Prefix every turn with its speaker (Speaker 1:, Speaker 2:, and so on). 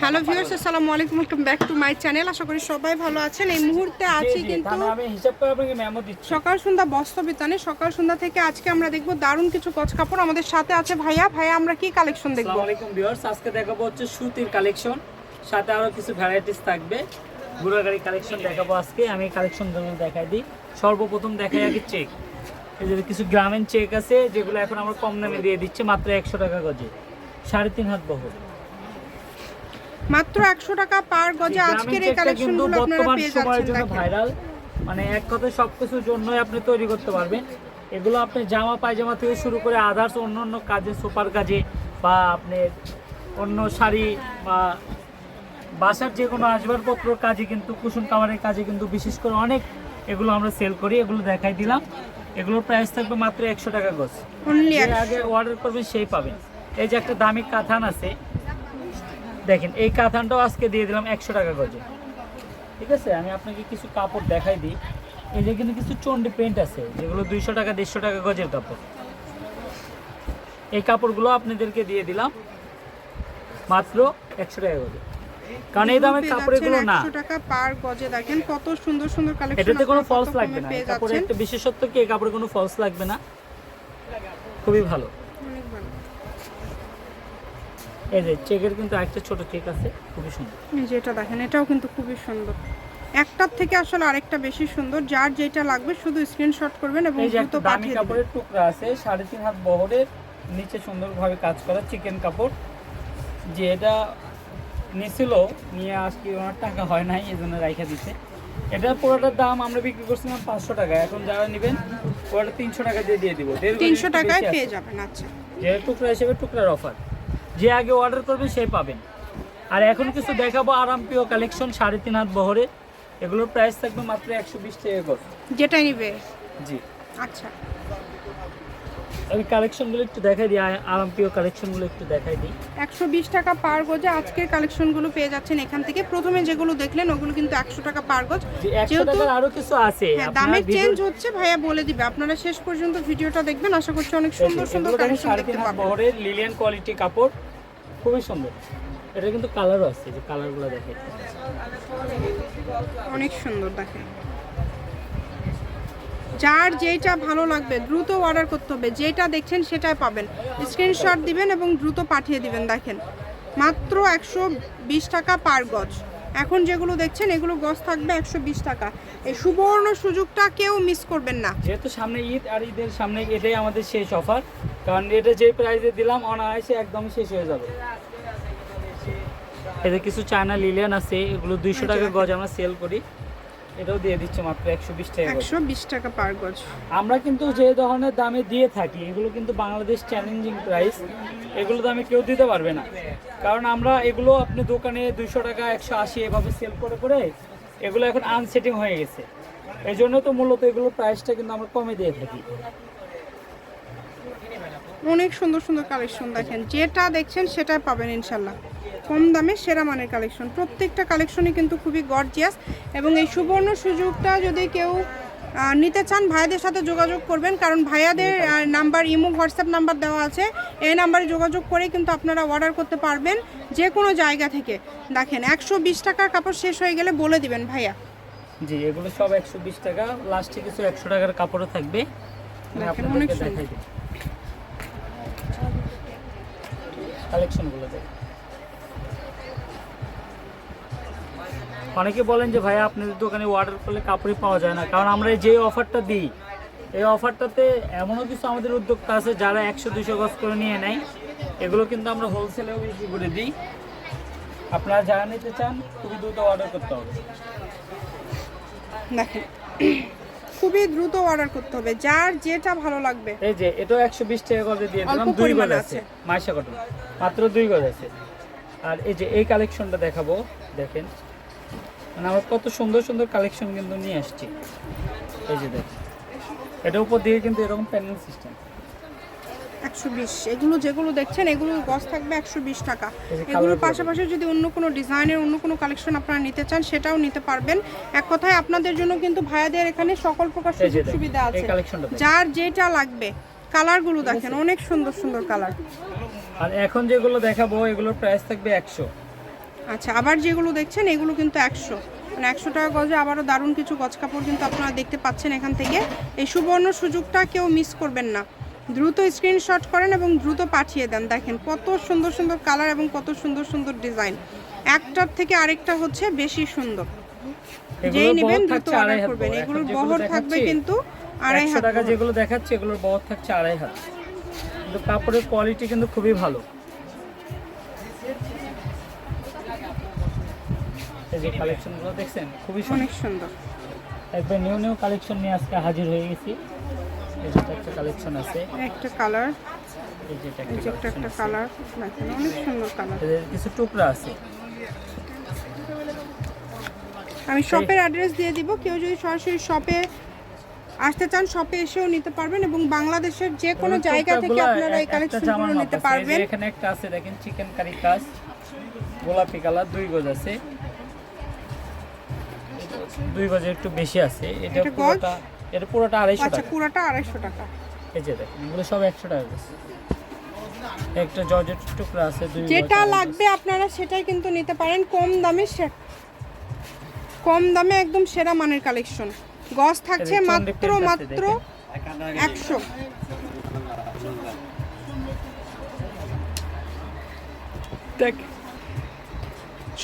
Speaker 1: Hello viewers আসসালামু আলাইকুম। Welcome back to my channel আশা করি সবাই ভালো আছেন। এই মুহূর্তে আছি কিন্তু সকাল সন্ধ্যা বস্ত্র বিতানে সকাল সন্ধ্যা থেকে আজকে আমরা দেখব দারুণ কিছু কচ কাপড়। আমাদের সাথে আছে ভাইয়া। ভাইয়া আমরা কি কালেকশন দেখব?
Speaker 2: আসসালামু আলাইকুম ভিউয়ার্স আজকে দেখাবো হচ্ছে সুতির কালেকশন সাথে আরও কিছু ভ্যারাইটিস থাকবে। ঘোড়া গাড়ি কালেকশন দেখাবো আজকে। আমি কালেকশন দেখাই দিই। সর্বপ্রথম দেখাই আগে চেক এই যে কিছু গ্রামীণ চেক আছে যেগুলো এখন আমরা কম দামে দিয়ে দিচ্ছে মাত্র একশো টাকা গজে। সাড়ে তিন হাত বহর
Speaker 1: মাত্র একশো টাকা পার গজে আজকের এই
Speaker 2: চেকটা
Speaker 1: কালেকশন
Speaker 2: কিন্তু
Speaker 1: আপনারা পেয়ে যাচ্ছেন দেখেন।
Speaker 2: ভাইরাল মানে এক কথায় সবকিছুর জন্যই আপনি তৈরি করতে পারবেন। এগুলো আপনি জামা পায়জামা থেকে শুরু করে আদার্স অন্য অন্য কাজে সুপার কাজে বা আপনি অন্য শাড়ি বা বাসার যে কোনো আসবাবপত্র কাজে কিন্তু কুসুম কামারের কাজে কিন্তু বিশেষ করে অনেক এগুলো আমরা সেল করি এগুলো দেখাই দিলাম। এগুলোর প্রাইস থাকবে মাত্র একশো টাকা গজ। আগে অর্ডার করবেন সেই পাবেন। এই যে একটা দামি কাথান আছে দেখেন এই কাথানটাও আজকে দিয়ে দিলাম একশো টাকা গজে। ঠিক আছে? আমি আপনাকে কিছু কাপড় দেখাই দিই। এই যে কিন্তু কিছু চন্ডি প্রিন্ট আছে যেগুলো দুইশো টাকা দেড়শো টাকা গজের কাপড়। এই কাপড়গুলো আপনাদেরকে দিয়ে দিলাম মাত্র একশো টাকা গজে। কারণ এই দামের কাপড় এগুলো না।
Speaker 1: টাকা পার গজে। দেখেন কত সুন্দর সুন্দর কালেকশন
Speaker 2: এটাতে কোনো ফলস লাগবে না। কাপড়ের একটা বিশেষত্ব কি এই কাপড়ে কোনো ফলস লাগবে না। খুবই ভালো। এই যে চেকের কিন্তু একটা ছোট চেক আছে খুবই সুন্দর।
Speaker 1: যেটা দেখেন এটাও কিন্তু খুবই সুন্দর। একটার থেকে আসলে আরেকটা বেশি সুন্দর যার যেটা লাগবে শুধু স্ক্রিনশট করবেন এবং দ্রুত পাঠিয়ে দেবেন।
Speaker 2: কাপড়ের টুকরা আছে সাড়ে তিন হাত বহরের নিচে সুন্দরভাবে কাজ করা চিকেন কাপড়। যে এটা নিছিল নিয়ে আজকে ওনার টাকা হয় নাই এই জন্য রাইখা দিতে এটা পুরোটার দাম আমরা বিক্রি করছিলাম পাঁচশো টাকা এখন যারা নেবেন পুরোটা তিনশো টাকা দিয়ে দিয়ে দিব।
Speaker 1: তিনশো টাকায় পেয়ে যাবেন আচ্ছা।
Speaker 2: যে টুকরা হিসেবে টুকরার অফার। যে আগে অর্ডার করবেন সে পাবেন আর এখন কিছু দেখাবো আরাম প্রিয় কালেকশন সাড়ে তিন হাত বহরে। এগুলোর প্রাইস থাকবে মাত্র একশো বিশ টাকা করে।
Speaker 1: যেটা নিবে।
Speaker 2: জি।
Speaker 1: আচ্ছা।
Speaker 2: আমি কালেকশনগুলো একটু দেখাই দিই আ- আরাম প্রিয় কালেকশনগুলো একটু দেখাই দিই।
Speaker 1: একশো বিশ টাকা পার গজে আজকের কালেকশনগুলো পেয়ে যাচ্ছেন এখান থেকে। প্রথমে যেগুলো দেখলেন ওগুলো কিন্তু একশো টাকা পার গজ। যেহেতু
Speaker 2: আরও কিছু আছে।
Speaker 1: হ্যাঁ দামের চেঞ্জ হচ্ছে ভাইয়া বলে দিবে। আপনারা শেষ পর্যন্ত ভিডিওটা দেখবেন আশা করছি অনেক সুন্দর সুন্দর কালেকশন দেখতে পাবেন।
Speaker 2: লিলিয়ান কোয়ালিটি কাপড় খুবই সুন্দর। এটা কিন্তু কালারও আছে যে কালারগুলো দেখে
Speaker 1: অনেক সুন্দর দেখেন। যার যেটা ভালো লাগবে দ্রুত অর্ডার করতে হবে। যেটা দেখছেন সেটাই পাবেন। স্ক্রিনশট দিবেন এবং দ্রুত পাঠিয়ে দিবেন দেখেন। মাত্র একশো বিশ টাকা পার গজ। এখন যেগুলো দেখছেন এগুলো গজ থাকবে একশো বিশ টাকা। এই সুবর্ণ সুযোগটা কেউ মিস করবেন না।
Speaker 2: যেহেতু সামনে ঈদ আর ঈদের সামনে এটাই আমাদের শেষ অফার কারণ এটা যে প্রাইসে দিলাম অনায়াসে একদম শেষ হয়ে যাবে। এতে কিছু চায়না লিলিয়ান আছে এগুলো দুইশো টাকা গজ আমরা সেল করি। এটাও দিয়ে দিচ্ছে মাত্র একশো বিশ টাকা গজ
Speaker 1: একশো বিশ টাকা পার গজ।
Speaker 2: আমরা কিন্তু যে ধরনের দামে দিয়ে থাকি এগুলো কিন্তু বাংলাদেশ চ্যালেঞ্জিং প্রাইস এগুলো দামে কেউ দিতে পারবে না। কারণ আমরা এগুলো আপনি দোকানে দুইশো টাকা একশো আশি এভাবে সেল করে করে এগুলো এখন আনসেটিং হয়ে গেছে। এই জন্য তো মূলত এগুলো প্রাইসটা কিন্তু আমরা কমে দিয়ে থাকি।
Speaker 1: অনেক সুন্দর সুন্দর কালেকশন দেখেন। যেটা দেখছেন সেটাই পাবেন ইনশাল্লাহ। কম দামে সেরা মানের কালেকশন। প্রত্যেকটা কালেকশনই কিন্তু খুবই গর্জিয়াস এবং এই সুবর্ণ সুযোগটা যদি কেউ নিতে চান ভাইয়াদের সাথে যোগাযোগ করবেন। কারণ ভাইয়াদের নাম্বার ইমো হোয়াটসঅ্যাপ নাম্বার দেওয়া আছে। এই নাম্বারে যোগাযোগ করে কিন্তু আপনারা অর্ডার করতে পারবেন যে কোনো জায়গা থেকে। দেখেন একশো বিশ টাকার কাপড় শেষ হয়ে গেলে বলে দিবেন ভাইয়া।
Speaker 2: জি এগুলো সব একশো বিশ টাকা। লাস্টে কিছু একশো টাকার কাপড়ও থাকবে।
Speaker 1: অনেক সুন্দর।
Speaker 2: কালেকশনগুলো দেখেন। অনেকে বলেন যে ভাইয়া আপনাদের দোকানে অর্ডার করলে কাপড়ই পাওয়া যায় না। কারণ আমরা যে অফারটা দিই এই অফারটাতে এমনও কিছু আমাদের উদ্যোক্তা আছে যারা একশো দুশো গজ করে নিয়ে নেয়। এগুলো কিন্তু আমরা হোলসেলেও বিক্রি করে দিই। আপনারা যারা নিতে চান খুবই দ্রুত অর্ডার করতে হবে।
Speaker 1: দেখেন খুবই দ্রুত অর্ডার করতে হবে। যার যেটা ভালো লাগবে।
Speaker 2: এই যে এটাও একশো বিশ টাকা করে দিয়ে দিলাম। দুই গজ আছে।
Speaker 1: আছে।
Speaker 2: মাইশা কটন মাত্র দুই গজ আছে। আর এই যে এই কালেকশনটা দেখাবো। দেখেন। মানে আমরা কত সুন্দর সুন্দর কালেকশন কিন্তু নিয়ে আসছি। এই যে দেখেন। এটার উপর দিয়ে কিন্তু এরকম প্যানেল সিস্টেম
Speaker 1: একশো বিশ। এগুলো যেগুলো দেখছেন এগুলো গজ থাকবে একশো বিশ টাকা। এগুলোর পাশাপাশি যদি অন্য কোনো ডিজাইনের অন্য কোনো কালেকশন আপনারা নিতে চান সেটাও নিতে পারবেন। এক কথায় আপনাদের জন্য কিন্তু ভাইয়াদের এখানে সকল প্রকার সুযোগ সুবিধা আছে। যার যেটা লাগবে কালারগুলো দেখেন অনেক সুন্দর সুন্দর কালার।
Speaker 2: আর এখন যেগুলো দেখাবো এগুলোর প্রাইস থাকবে একশো।
Speaker 1: আচ্ছা আবার যেগুলো দেখছেন এগুলো কিন্তু একশো। মানে একশো টাকা গজে আবারও দারুণ কিছু গজ কাপড় কিন্তু আপনারা দেখতে পাচ্ছেন এখান থেকে। এই সুবর্ণ সুযোগটা কেউ মিস করবেন না। দ্রুত স্ক্রিনশট করেন এবং দ্রুত পাঠিয়ে দেন। দেখেন কত সুন্দর সুন্দর কালার এবং কত সুন্দর সুন্দর ডিজাইন একটার থেকে আরেকটা হচ্ছে বেশি সুন্দর। যেই নেবেন দ্রুত অর্ডার করবেন। এগুলোর বহর থাকবে কিন্তু আড়াই হাত
Speaker 2: টাকা যেগুলো দেখাচ্ছে এগুলোর বহর থাকছে আড়াই হাত। কিন্তু কাপড়ের কোয়ালিটি কিন্তু খুবই ভালো। এই যে কালেকশনগুলো দেখছেন? খুবই
Speaker 1: অনেক সুন্দর।
Speaker 2: একবার নিউ নিউ কালেকশন নিয়ে আজকে হাজির হয়ে গেছি। এই যে একটা কালেকশন আছে।
Speaker 1: একটা কালার
Speaker 2: এই যে একটা।
Speaker 1: কালার দেখেন অনেক সুন্দর কালার
Speaker 2: কিছু টুকরা আছে।
Speaker 1: আমি শপের অ্যাড্রেস দিয়ে দিব। কেউ যদি সরাসরি শপে আসতে চান শপে এসেও নিতে পারবেন এবং বাংলাদেশের যে কোনো জায়গা থেকে আপনারা এই কালেকশনগুলো নিতে পারবেন।
Speaker 2: এখানে একটা আছে দেখেন চিকেন কারি কাজ গোলাপি কালার দুই গজ আছে। দুই গজে একটু বেশি আছে। এটা? পুরোটা এটা পুরোটা আড়াইশো
Speaker 1: আচ্ছা
Speaker 2: টাকা।
Speaker 1: পুরোটা আড়াইশো টাকা।
Speaker 2: এই যে দেখেন এগুলো সব একশো টাকা করে একটা জর্জেট টুকরা আছে দুই
Speaker 1: যেটা লাগবে আপনারা সেটাই কিন্তু নিতে পারেন। কম দামে সে- কম দামে একদম সেরা মানের কালেকশন। গজ থাকছে মাত্র মাত্র
Speaker 2: দেখেন।
Speaker 1: একশো।
Speaker 2: দেখ